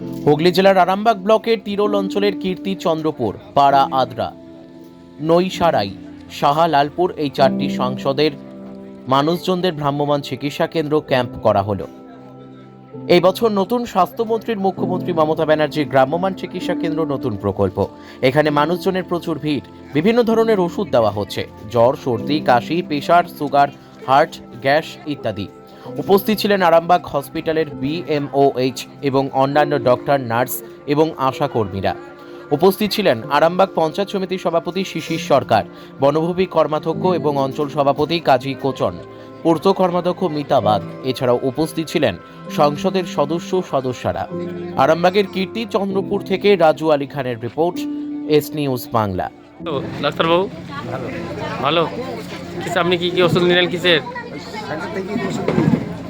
হুগলি জেলার আরামবাগ ব্লকের তিরোল অঞ্চলের কীর্তি চন্দ্রপুর, পাড়া আদ্রা নৈসারাই সাহালালপুর এই চারটি সংসদের মানুষজনদের ভ্রাম্যমাণ চিকিৎসা কেন্দ্র ক্যাম্প করা হলো। এই বছর নতুন স্বাস্থ্যমন্ত্রীর মুখ্যমন্ত্রী মমতা ব্যানার্জির গ্রাম্যমান চিকিৎসা কেন্দ্র নতুন প্রকল্প। এখানে মানুষজনের প্রচুর ভিড়, বিভিন্ন ধরনের ওষুধ দেওয়া হচ্ছে, জ্বর, সর্দি, কাশি, প্রেশার, সুগার, হার্ট, গ্যাস ইত্যাদি। উপস্থিত ছিলেন আরামবাগ হসপিটালের বিএমওএইচ এবং অন্যান্য ডক্টর নার্স এবং আশা কর্মীরা উপস্থিত ছিলেন আরামবাগ পঞ্চায়েত সমিতির সভাপতি শিশির সরকার বনভূমি কর্মাধ্যক্ষ এবং অঞ্চল সভাপতি কাজী কোচন পূর্ত কর্মাধ্যক্ষ মিতা বাগ। এছাড়াও উপস্থিত ছিলেন সংসদের সদস্য সদস্যরা। আরামবাগের কীর্তি চন্দ্রপুর থেকে রাজু আলী খানের রিপোর্ট এস নিউজ বাংলা। ডাক্তারবাবু? ভালো। কিসে আপনি কি কি ওষুধ নিলেন কিসের?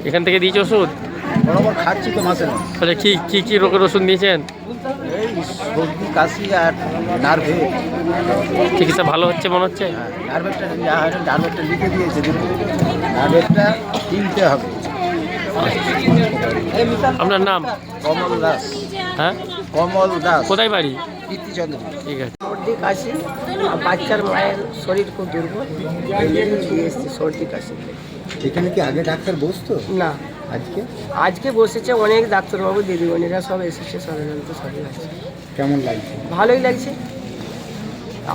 এখান থেকে দিয়েছে ওষুধ? বরাবর খাচ্ছি তো মাসে আচ্ছা কি কি কি রোগের ওষুধ নিয়েছেন? এই সর্দি কাশি আর নার্ভে। চিকিৎসা ভালো হচ্ছে মনে হচ্ছে? হ্যাঁ, নার্ভেরটা নার্ভেরটা লিখে দিয়েছে নার্ভেরটা কিনতে হবে। আপনার নাম? কমল দাস। হ্যাঁ? কমল দাস। কোথায় বাড়ি? কীর্তিচন্দ্র। ঠিক আছে। সর্দি কাশি বাচ্চার মায়ের শরীর খুব দুর্বল। জন্য সর্দি কাশি। এখানে কি আগে ডাক্তার বসতো? না। আজকে? আজকে বসেছে অনেক ডাক্তারবাবু দিদিমণিরা সব এসেছে সাধারণত সবই আছে। কেমন লাগছে? ভালোই লাগছে।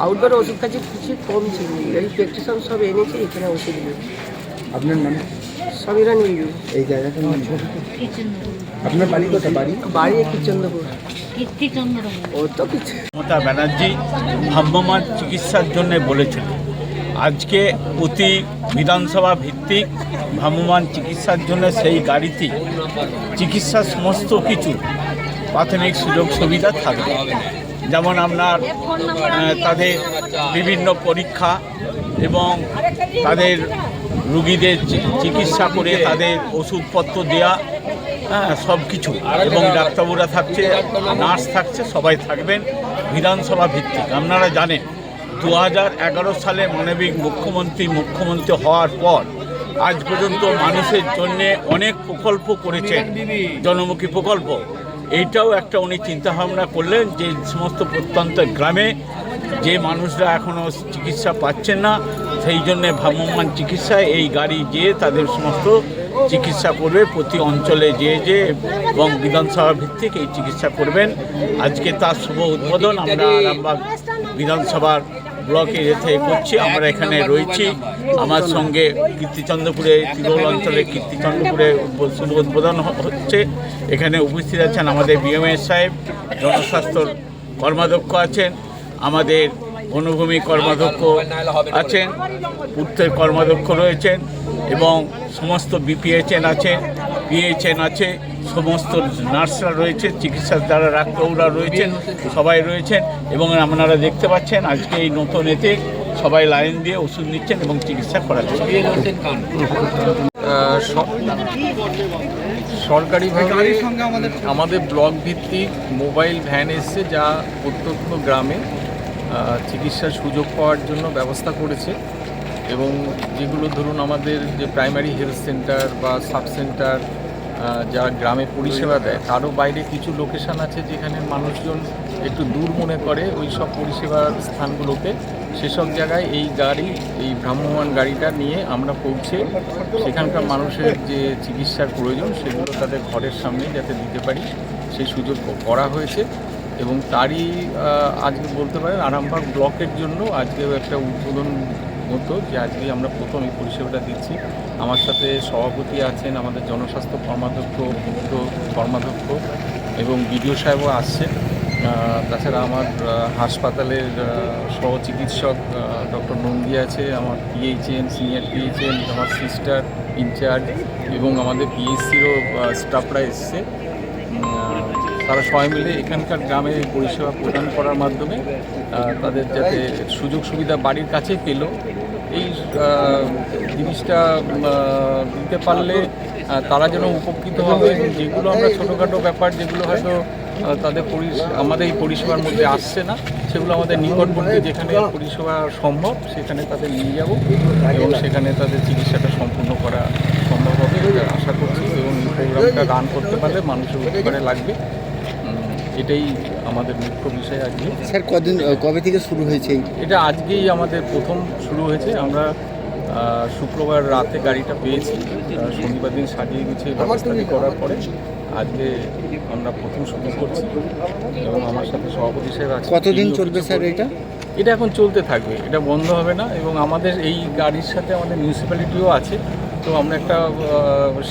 আউটডোর ওষুধ কিছু কম ছিল এই প্রেসক্রিপশন সব এনেছে এখানে ওষুধ নেই আপনার নাম? নিয়ে এই জায়গাটার নাম? আপনার বাড়ি কোথায়? বাড়ি? বাড়ি একটু চন্দ্রপুর ও তো কিছু। মমতা ব্যানার্জি ভ্রাম্যমাণ চিকিৎসার জন্য বলেছিল আজকে প্রতি বিধানসভা ভিত্তিক ভ্রাম্যমাণ চিকিৎসার জন্য সেই গাড়িতে চিকিৎসার সমস্ত কিছু প্রাথমিক সুযোগ সুবিধা থাকবে। যেমন আপনার তাদের বিভিন্ন পরীক্ষা এবং তাদের রুগীদের চিকিৎসা করে তাদের ওষুধপত্র দেওয়া হ্যাঁ সব কিছু এবং ডাক্তারবাবুরা থাকছে, নার্স থাকছে, সবাই থাকবেন, বিধানসভা ভিত্তিক। আপনারা জানেন দু সালে মানবিক মুখ্যমন্ত্রী মুখ্যমন্ত্রী হওয়ার পর আজ পর্যন্ত মানুষের জন্যে অনেক প্রকল্প করেছেন জনমুখী প্রকল্প। এইটাও একটা উনি চিন্তাভাবনা করলেন যে সমস্ত প্রত্যন্ত গ্রামে যে মানুষরা এখনও চিকিৎসা পাচ্ছেন না, সেই জন্যে ভ্রাম্যমান চিকিৎসায় এই গাড়ি গিয়ে তাদের সমস্ত চিকিৎসা করবে প্রতি অঞ্চলে যেয়ে যে এবং বিধানসভা ভিত্তিক এই চিকিৎসা করবেন। আজকে তার শুভ উদ্বোধন, আমরা আরামবাগ বিধানসভার ব্লকে এতে করছি, আমরা এখানে রয়েছি। আমার সঙ্গে কীর্তিচন্দ্রপুরে, তিরোল অঞ্চলে কীর্তিচন্দ্রপুরে শুভ উদ্বোধন হচ্ছে। এখানে উপস্থিত আছেন আমাদের বিএমএস সাহেব, জনস্বাস্থ্য কর্মাধ্যক্ষ আছেন, আমাদের বনভূমি কর্মাধ্যক্ষ আছেন পূর্তের কর্মাধ্যক্ষ রয়েছেন এবং সমস্ত বিপিএচএন আছে পিএইচএন আছে সমস্ত নার্সরা রয়েছে চিকিৎসার দ্বারা ডাক্তাররা রয়েছেন সবাই রয়েছেন এবং আপনারা দেখতে পাচ্ছেন আজকে এই নতুন এতে সবাই লাইন দিয়ে ওষুধ নিচ্ছেন এবং চিকিৎসা করাচ্ছেন। সরকারিভাবে আমাদের ব্লক ভিত্তিক মোবাইল ভ্যান এসছে যা প্রত্যন্ত গ্রামে চিকিৎসার সুযোগ পাওয়ার জন্য ব্যবস্থা করেছে এবং যেগুলো ধরুন আমাদের যে প্রাইমারি হেলথ সেন্টার বা সাব সেন্টার যারা গ্রামে পরিষেবা দেয়, তারও বাইরে কিছু লোকেশন আছে যেখানে মানুষজন একটু দূর মনে করে ওই সব পরিষেবার স্থানগুলোকে সেসব জায়গায় এই গাড়ি, এই ভ্রাম্যমান গাড়িটা নিয়ে আমরা পৌঁছে সেখানকার মানুষের যে চিকিৎসার প্রয়োজন সেগুলো তাদের ঘরের সামনে যাতে দিতে পারি, সেই সুযোগ করা হয়েছে। এবং তারই আজকে বলতে পারেন আরামবাগ ব্লকের জন্য আজকেও একটা উদ্বোধন মতো যে আজকে আমরা প্রথম এই পরিষেবাটা দিচ্ছি। আমার সাথে সভাপতি আছেন আমাদের জনস্বাস্থ্য কর্মাধ্যক্ষ পূর্ত কর্মাধ্যক্ষ এবং বিডিও সাহেবও আসছেন। তাছাড়া আমার হাসপাতালের আহ, সহ চিকিৎসক ডক্টর নন্দী আছে আমার পিএইচএন সিনিয়র পিএইচএন আমার সিস্টার ইনচার্জ এবং আমাদের পিএইচসিরও স্টাফরা এসছে। তারা সবাই মিলে এখানকার গ্রামে এই পরিষেবা প্রদান করার মাধ্যমে তাদের যাতে সুযোগ সুবিধা বাড়ির কাছে পেল। এই জিনিসটা দিতে পারলে তারা যেন উপকৃত হবে যেগুলো আমরা ছোটোখাটো ব্যাপার, যেগুলো হয়তো তাদের আমাদের এই পরিষেবার মধ্যে আসছে না, সেগুলো আমাদের নিকটবর্তী যেখানে পরিষেবা সম্ভব, সেখানে তাদের নিয়ে যাব এবং সেখানে তাদের চিকিৎসাটা সম্পূর্ণ করা সম্ভব হবে আশা করছি। এবং এই প্রোগ্রামটা রান করতে পারলে মানুষের উপকারে লাগবে। এটাই আমাদের মুখ্য বিষয় আজকে। স্যার কদিন কবে থেকে শুরু হয়েছে এটা আজকেই আমাদের প্রথম শুরু হয়েছে। আমরা শুক্রবার রাতে গাড়িটা পেয়েছি। শনিবার দিন সাজিয়ে গুছিয়ে ব্যবস্থাটি করার পরে আজকে আমরা প্রথম শুরু করছি। এবং আমার সাথে সভাপতি সাহেব আছে কতদিন চলবে স্যার এটা? এটা এখন চলতে থাকবে এটা বন্ধ হবে না। এবং আমাদের এই গাড়ির সাথে আমাদের মিউনিসিপ্যালিটিও আছে। তো আমরা একটা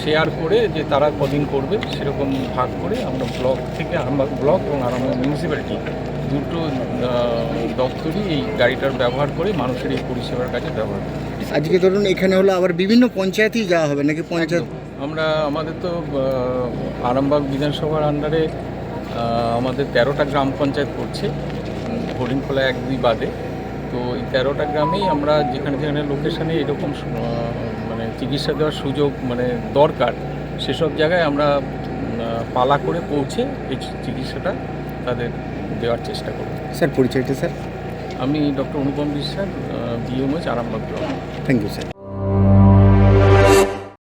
শেয়ার করে যে তারা কদিন করবে সেরকম ভাগ করে আমরা ব্লক থেকে আরামবাগ ব্লক এবং আরামবাগ মিউনিসিপ্যালিটি দুটো দপ্তরই এই গাড়িটার ব্যবহার করে মানুষের এই পরিষেবার কাজে ব্যবহার করে। আজকে ধরুন এখানে হলো আবার বিভিন্ন পঞ্চায়েতেই যাওয়া হবে নাকি পঞ্চায়েত? আমরা আমাদের তো আরামবাগ বিধানসভার আন্ডারে আমাদের তেরোটা গ্রাম পঞ্চায়েত পড়ছে হরিণখোলা এক দুই বাদে। তো এই তেরোটা গ্রামেই আমরা যেখানে যেখানে লোকেশানে এরকম চিকিৎসা দেওয়ার সুযোগ মানে দরকার সেসব জায়গায় আমরা পালা করে পৌঁছে এই চিকিৎসাটা তাদের দেওয়ার চেষ্টা করব। স্যার পরিচয়টা স্যার? আমি doctor Anupam Biswas BMS Arambagh block. Thank you sir